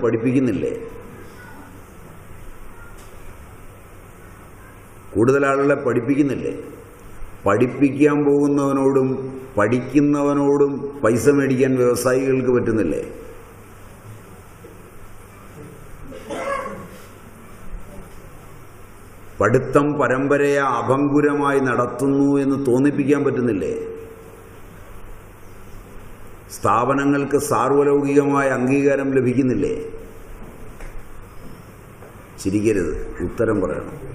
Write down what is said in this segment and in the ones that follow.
പഠിപ്പിക്കുന്നില്ലേ? കൂടുതൽ ആളുകളെ പഠിപ്പിക്കുന്നില്ലേ? പഠിപ്പിക്കാൻ പോകുന്നവനോടും പഠിക്കുന്നവനോടും പൈസ മേടിക്കാൻ വ്യവസായികൾക്ക് പറ്റുന്നില്ലേ? പഠിത്തം പരമ്പരയെ അഭംഗുരമായി നടത്തുന്നു എന്ന് തോന്നിപ്പിക്കാൻ പറ്റുന്നില്ലേ? സ്ഥാപനങ്ങൾക്ക് സാർവലൗകികമായ അംഗീകാരം ലഭിക്കുന്നില്ലേ? ചിരിക്കരുത്. ഉത്തരം പറയണം.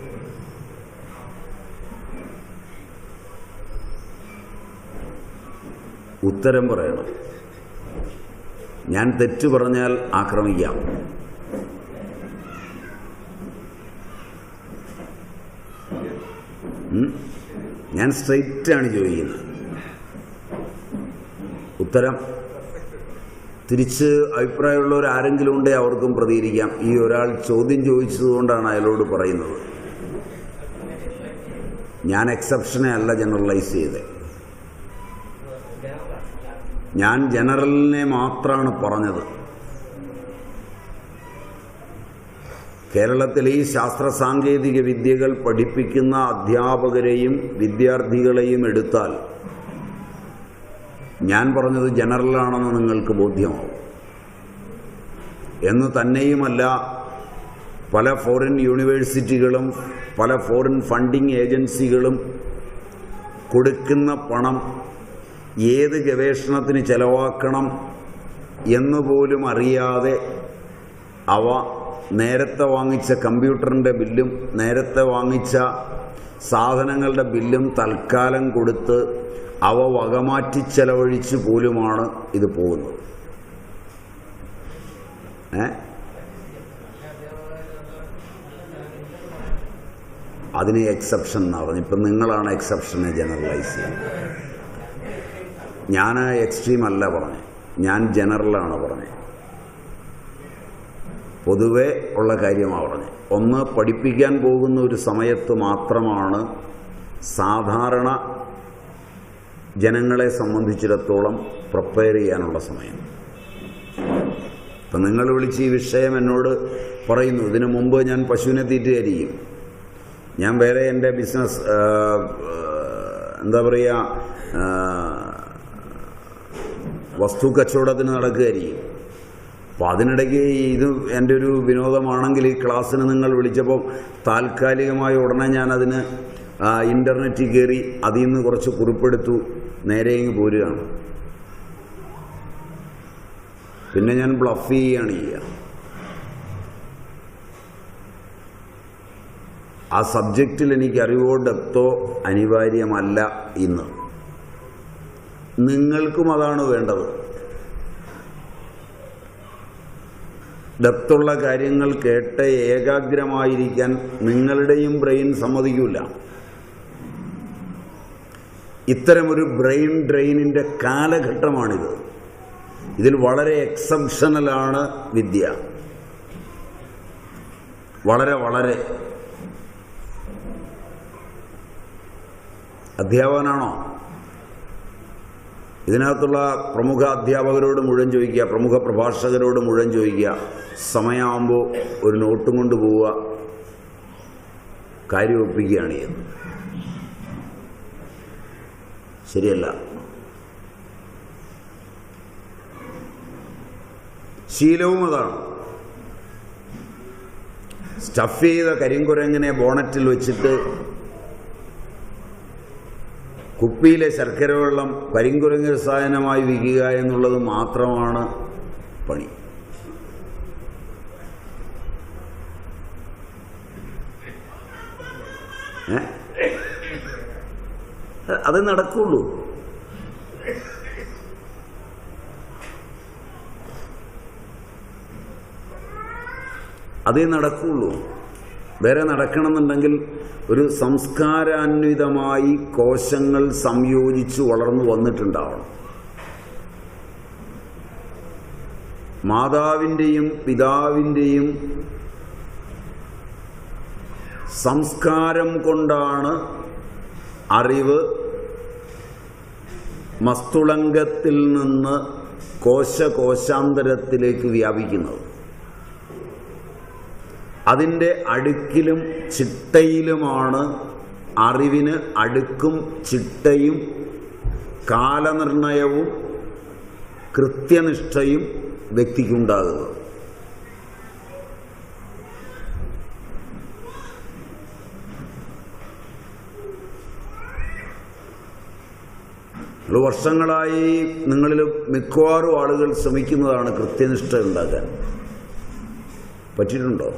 ഉത്തരം പറയണം. ഞാൻ തെറ്റു പറഞ്ഞാൽ ആക്രമിക്കാം. ഞാൻ സ്ട്രെയിറ്റാണ് ചോദിക്കുന്നത് ഉത്തരം. തിരിച്ച് അഭിപ്രായമുള്ളവർ ആരെങ്കിലും ഉണ്ടേ അവർക്കും പ്രതികരിക്കാം. ഈ ഒരാൾ ചോദ്യം ചോദിച്ചതുകൊണ്ടാണ് അയാളോട് പറയുന്നത്. ഞാൻ എക്സെപ്ഷനെ അല്ല ജനറലൈസ് ചെയ്തത്. ഞാൻ ജനറലിനെ മാത്രമാണ് പറഞ്ഞത്. കേരളത്തിലെ ഈ ശാസ്ത്ര സാങ്കേതിക വിദ്യകൾ പഠിപ്പിക്കുന്ന അധ്യാപകരെയും വിദ്യാർത്ഥികളെയും എടുത്താൽ ഞാൻ പറഞ്ഞത് ജനറലാണെന്ന് നിങ്ങൾക്ക് ബോധ്യമാവും. എന്ന് തന്നെയുമല്ല പല ഫോറിൻ യൂണിവേഴ്സിറ്റികളും പല ഫോറിൻ ഫണ്ടിങ് ഏജൻസികളും കൊടുക്കുന്ന പണം ഏത് ഗവേഷണത്തിന് ചെലവാക്കണം എന്നുപോലും അറിയാതെ അവ നേരത്തെ വാങ്ങിച്ച കമ്പ്യൂട്ടറിന്റെ ബില്ലും നേരത്തെ വാങ്ങിച്ച സാധനങ്ങളുടെ ബില്ലും തൽക്കാലം കൊടുത്ത് അവ വകമാറ്റി ചെലവഴിച്ച് പോലുമാണ് ഇത് പോകുന്നത്. ഏ? അതിന് എക്സെപ്ഷൻ എന്ന് പറഞ്ഞു ഇപ്പം നിങ്ങളാണ് എക്സെപ്ഷനെ ജനറലൈസ് ചെയ്യുന്നത്. ഞാൻ എക്സ്ട്രീം അല്ല പറഞ്ഞു ഞാൻ ജനറലാണ് പറഞ്ഞത്. പൊതുവേ ഉള്ള കാര്യമാണ് പറഞ്ഞത്. ഒന്ന് പഠിപ്പിക്കാൻ പോകുന്ന ഒരു സമയത്ത് മാത്രമാണ് സാധാരണ ജനങ്ങളെ സംബന്ധിച്ചിടത്തോളം പ്രിപ്പയർ ചെയ്യാനുള്ള സമയം. ഇപ്പം നിങ്ങൾ വിളിച്ച് ഈ വിഷയം എന്നോട് പറയുന്നു ഇതിനു മുമ്പ് ഞാൻ പശുവിനെ തീറ്റുകരിക്കും ഞാൻ വേറെ എന്റെ ബിസിനസ് എന്താ പറയുക വസ്തു കച്ചവടത്തിന് നടക്കുകയായിരിക്കും. അപ്പോൾ അതിനിടയ്ക്ക് ഇത് എന്റെ ഒരു വിനോദമാണെങ്കിൽ ഈ ക്ലാസ്സിന് നിങ്ങൾ വിളിച്ചപ്പോൾ താൽക്കാലികമായി ഉടനെ ഞാനതിന് ഇന്റർനെറ്റിൽ കയറി അതിൽ നിന്ന് കുറച്ച് കുറിപ്പെടുത്തു നേരെ ഇങ്ങ് പോരുകയാണ്. പിന്നെ ഞാൻ ബ്ലഫ് ചെയ്യുകയാണ് ചെയ്യുക. ആ സബ്ജക്റ്റിൽ എനിക്ക് അറിവോ ഡെപ്തോ അനിവാര്യമല്ല ഇന്ന്. നിങ്ങൾക്കും അതാണ് വേണ്ടത്. ഡെപ്തുള്ള കാര്യങ്ങൾ കേട്ട് ഏകാഗ്രമായിരിക്കാൻ നിങ്ങളുടെയും ബ്രെയിൻ സമ്മതിക്കില്ല ഇത്തരമൊരു ബ്രെയിൻ ഡ്രെയിനിന്റെ കാലഘട്ടമാണിത്. ഇതിൽ വളരെ എക്സെപ്ഷണലാണ് വിദ്യ. വളരെ വളരെ. അധ്യാപകനാണോ? ഇതിനകത്തുള്ള പ്രമുഖ അധ്യാപകരോട് മുഴുവൻ ചോദിക്കുക പ്രമുഖ പ്രഭാഷകരോട് മുഴുവൻ ചോദിക്കുക. സമയമാകുമ്പോൾ ഒരു നോട്ടും കൊണ്ട് പോവുക. കാര്യം ഒപ്പിക്കുകയാണ് ചെയ്യുന്നത്. ശരിയല്ല. ശീലവും അതാണ്. സ്റ്റഫ് ചെയ്ത കരിങ്കുരങ്ങിനെ ബോണറ്റിൽ വെച്ചിട്ട് കുപ്പിയിലെ ശർക്കര വെള്ളം കരിങ്കുരങ്ങ് രസായനമായി വിൽക്കുക എന്നുള്ളത് മാത്രമാണ് പണി. ഏ? അത് നടക്കുള്ളൂ. അതേ നടക്കുള്ളൂ. വേറെ നടക്കണമെന്നുണ്ടെങ്കിൽ ഒരു സംസ്കാരാന്വിതമായി കോശങ്ങൾ സംയോജിച്ച് വളർന്നു വന്നിട്ടുണ്ടാവണം. മാതാവിന്റെയും പിതാവിന്റെയും സംസ്കാരം കൊണ്ടാണ് അറിവ് മസ്തുളങ്കത്തിൽ നിന്ന് കോശകോശാന്തരത്തിലേക്ക് വ്യാപിക്കുന്നത്. അതിന്റെ അടുക്കിലും ചിട്ടയിലുമാണ് അറിവിന് അടുക്കും ചിട്ടയും കാലനിർണയവും കൃത്യനിഷ്ഠയും വ്യക്തിക്കുണ്ടാകുന്നത്. നിങ്ങൾ വർഷങ്ങളായി നിങ്ങളിൽ മിക്കവാറും ആളുകൾ ശ്രമിക്കുന്നതാണ് കൃത്യനിഷ്ഠ ഉണ്ടാക്കാൻ. പറ്റിയിട്ടുണ്ടോ?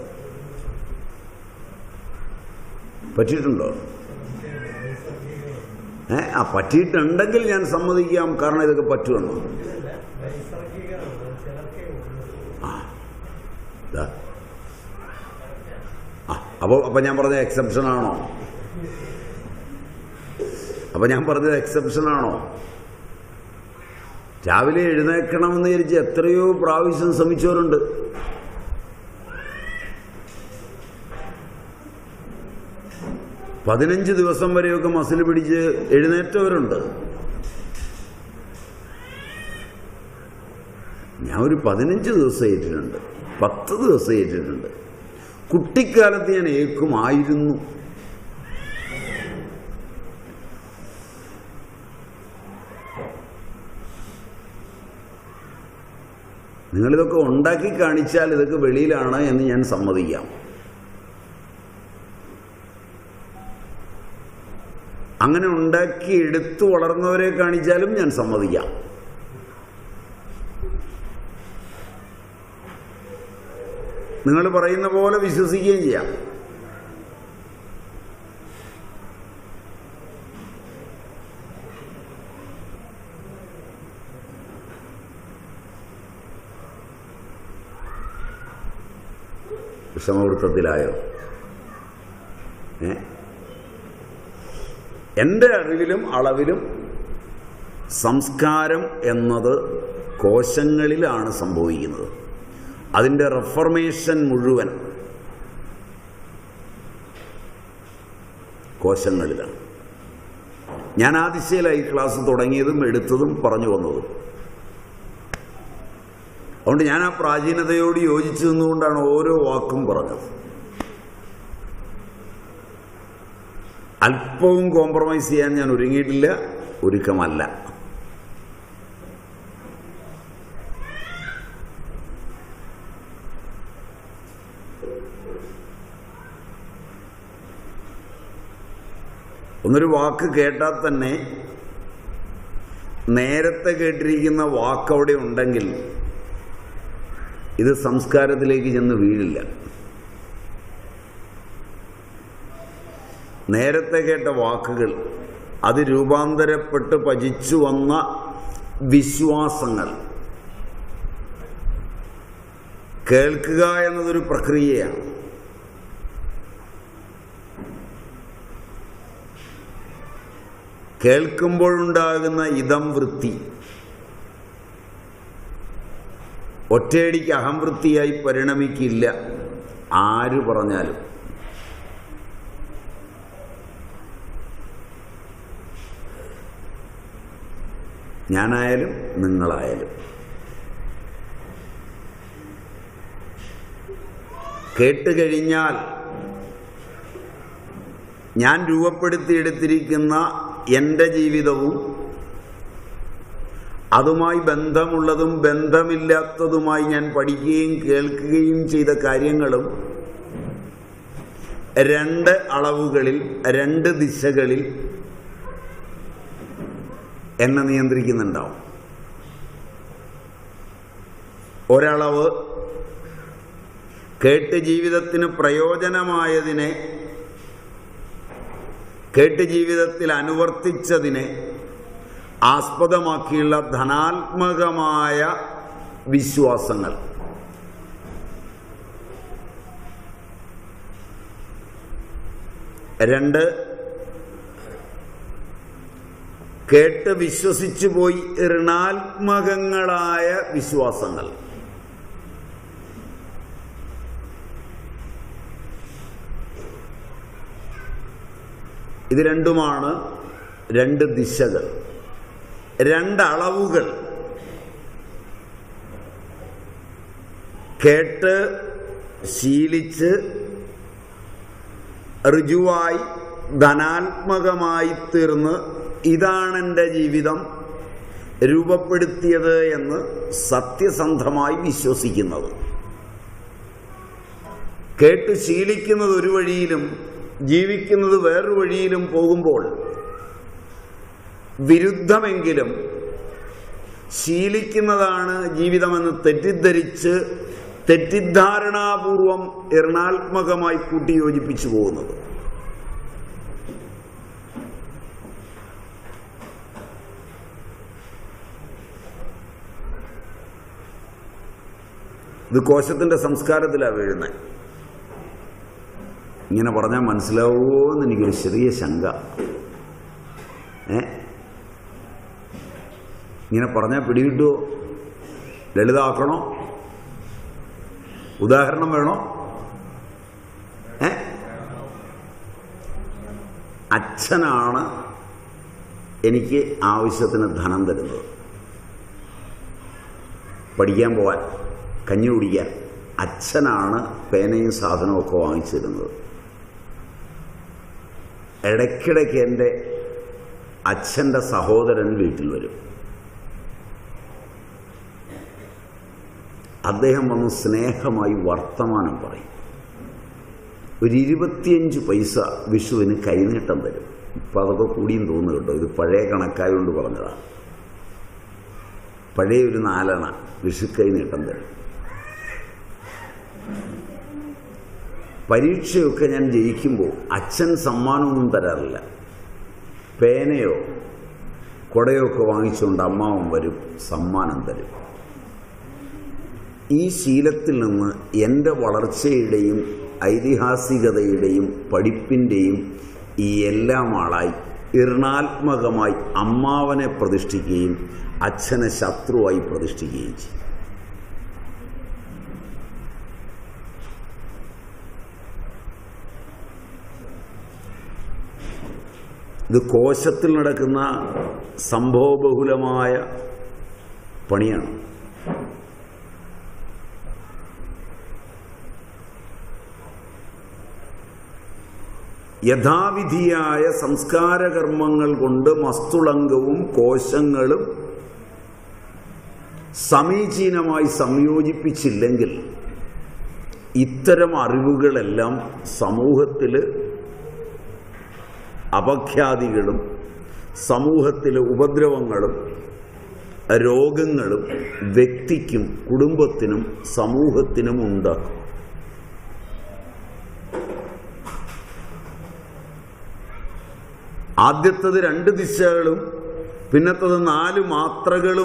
പറ്റിയിട്ടുണ്ടോ? ഏ ആ പറ്റിയിട്ടുണ്ടെങ്കിൽ ഞാൻ സമ്മതിക്കാം. കാരണം ഇതൊക്കെ പറ്റുമെന്നോ അപ്പോൾ അപ്പോൾ ഞാൻ പറഞ്ഞ എക്സെപ്ഷൻ ആണോ? അപ്പോൾ ഞാൻ പറഞ്ഞത് എക്സെപ്ഷൻ ആണോ? രാവിലെ എഴുന്നേൽക്കണമെന്ന് വിചാരിച്ച് എത്രയോ പ്രാവശ്യം ശ്രമിച്ചവരുണ്ട്. പതിനഞ്ച് ദിവസം വരെയൊക്കെ മസിൽ പിടിച്ച് എഴുന്നേറ്റവരുണ്ട്. ഞാൻ ഒരു പതിനഞ്ച് ദിവസം ഏറ്റിട്ടുണ്ട്. പത്ത് ദിവസം ഏറ്റിട്ടുണ്ട്. കുട്ടിക്കാലത്ത് ഞാൻ ഏക്കുമായിരുന്നു നിങ്ങളിതൊക്കെ ഉണ്ടാക്കി കാണിച്ചാൽ ഇതൊക്കെ വെളിയിലാണ് എന്ന് ഞാൻ സമ്മതിക്കാം. അങ്ങനെ ഉണ്ടാക്കി എടുത്തു വളർന്നവരെ കാണിച്ചാലും ഞാൻ സമ്മതിക്കാം. നിങ്ങൾ പറയുന്ന പോലെ വിശ്വസിക്കുകയും ചെയ്യാം. വിഷമവൃത്തത്തിലായോ എന്റെ അറിവിലും അളവിലും സംസ്കാരം എന്നത് കോശങ്ങളിലാണ് സംഭവിക്കുന്നത്. അതിന്റെ റെഫർമേഷൻ മുഴുവൻ കോശങ്ങളിലാണ്. ഞാൻ ആ ദിശയിലായി ക്ലാസ് തുടങ്ങിയതും എടുത്തതും പറഞ്ഞു വന്നതും. അതുകൊണ്ട് ഞാൻ ആ പ്രാചീനതയോട് യോജിച്ചു നിന്നുകൊണ്ടാണ് ഓരോ വാക്കും പറഞ്ഞത്. അല്പവും കോംപ്രമൈസ് ചെയ്യാൻ ഞാൻ ഒരുങ്ങിയിട്ടില്ല ഒരുക്കമല്ല. ഒന്നൊരു വാക്ക് കേട്ടാൽ തന്നെ നേരത്തെ കേട്ടിരിക്കുന്ന വാക്കവിടെ ഉണ്ടെങ്കിൽ ഇത് സംസ്കാരത്തിലേക്ക് ചെന്ന് വീഴില്ല. നേരത്തെ കേട്ട വാക്കുകൾ അത് രൂപാന്തരപ്പെട്ട് പചിച്ചു വന്ന വിശ്വാസങ്ങൾ. കേൾക്കുക എന്നതൊരു പ്രക്രിയയാണ്. കേൾക്കുമ്പോഴുണ്ടാകുന്ന ഇതം വൃത്തി. ഒറ്റയടിക്ക് അഹംവൃത്തിയായി പരിണമിക്കില്ല. ആര് പറഞ്ഞാലും. ഞാനായാലും നിങ്ങളായാലും. കേട്ട് കഴിഞ്ഞാൽ ഞാൻ രൂപപ്പെടുത്തിയെടുത്തിരിക്കുന്ന എന്റെ ജീവിതവും അതുമായി ബന്ധമുള്ളതും ബന്ധമില്ലാത്തതുമായി ഞാൻ പഠിക്കുകയും കേൾക്കുകയും ചെയ്ത കാര്യങ്ങളും രണ്ട് അളവുകളിൽ രണ്ട് ദിശകളിൽ എന്നെ നിയന്ത്രിക്കുന്നുണ്ടാവും. ഒരളവ് കേട്ട് ജീവിതത്തിന് പ്രയോജനമായതിനെ കേട്ട് ജീവിതത്തിൽ അനുവർത്തിച്ചതിനെ ആസ്പദമാക്കിയുള്ള ധനാത്മകമായ വിശ്വാസങ്ങൾ. രണ്ട് കേട്ട് വിശ്വസിച്ചു പോയി ഋണാത്മകങ്ങളായ വിശ്വാസങ്ങൾ. ഇത് രണ്ടുമാണ് രണ്ട് ദിശകൾ. രണ്ടളവുകൾ. കേട്ട് ശീലിച്ച് ഋജുവായി ധനാത്മകമായി തീർന്ന് ഇതാണെന്റെ ജീവിതം രൂപപ്പെടുത്തിയത് എന്ന് സത്യസന്ധമായി വിശ്വസിക്കുന്നത്. കേട്ട് ശീലിക്കുന്നത് ഒരു വഴിയിലും ജീവിക്കുന്നത് വേറൊരു വഴിയിലും പോകുമ്പോൾ വിരുദ്ധമെങ്കിലും ശീലിക്കുന്നതാണ് ജീവിതമെന്ന് തെറ്റിദ്ധരിച്ച് തെറ്റിദ്ധാരണാപൂർവം എറണാത്മകമായി കൂട്ടിയോജിപ്പിച്ചു പോകുന്നത്. ഇത് കോശത്തിന്റെ സംസ്കാരത്തിലാണ് വീഴുന്നത് ഇങ്ങനെ പറഞ്ഞാൽ മനസ്സിലാവുമോ എന്ന് എനിക്കൊരു ചെറിയ ശങ്ക. ഇങ്ങനെ പറഞ്ഞാൽ പിടികിട്ടുമോ ലളിതാക്കണോ? ഉദാഹരണം വേണോ? അച്ഛനാണ് എനിക്ക് ആവശ്യത്തിന് ധനം തരുന്നത്. പഠിക്കാൻ പോവാൻ കഞ്ഞി കുടിക്കാൻ. അച്ഛനാണ് പേനയും സാധനവും ഒക്കെ വാങ്ങിച്ചു തരുന്നത്. ഇടയ്ക്കിടയ്ക്ക് എന്റെ അച്ഛന്റെ സഹോദരൻ വീട്ടിൽ വരും. അദ്ദേഹം വന്ന് സ്നേഹമായി വർത്തമാനം പറയും. ഒരു ഇരുപത്തിയഞ്ച് പൈസ വിഷുവിന് കൈനീട്ടം തരും. ഇപ്പം അതൊക്കെ കൂടിയും തോന്നുന്നു കേട്ടോ. ഇത് പഴയ കണക്കായതുകൊണ്ട് പറഞ്ഞതാണ് പഴയ ഒരു നാലണ വിഷു കൈനീട്ടം തരും. പരീക്ഷയൊക്കെ ഞാൻ ജയിക്കുമ്പോൾ അച്ഛൻ സമ്മാനമൊന്നും തരാറില്ല. പേനയോ കുടയോ ഒക്കെ വാങ്ങിച്ചുകൊണ്ട് അമ്മാവൻ വരും സമ്മാനം തരും. ഈ ശീലത്തിൽ നിന്ന് എന്റെ വളർച്ചയുടെയും ഐതിഹാസികതയുടെയും പഠിപ്പിന്റെയും ഈ എല്ലാം ആളായി ഇർണാത്മകമായി അമ്മാവനെ പ്രതിഷ്ഠിക്കുകയും അച്ഛനെ ശത്രുവായി പ്രതിഷ്ഠിക്കുകയും ചെയ്യും ഇത് കോശത്തിൽ നടക്കുന്ന സംഭവബഹുലമായ പണിയാണ്. യഥാവിധിയായ സംസ്കാരകർമ്മങ്ങൾ കൊണ്ട് മസ്തുളങ്കവും കോശങ്ങളും സമീചീനമായി സംയോജിപ്പിച്ചില്ലെങ്കിൽ ഇത്തരം അറിവുകളെല്ലാം സമൂഹത്തിൽ അപഖ്യാതികളും സമൂഹത്തിലെ ഉപദ്രവങ്ങളും രോഗങ്ങളും വ്യക്തിക്കും കുടുംബത്തിനും സമൂഹത്തിനും ഉണ്ടാക്കും. ആദ്യത്തത് രണ്ട് ദിശകളും പിന്നത്തത് നാല് മാത്രകളും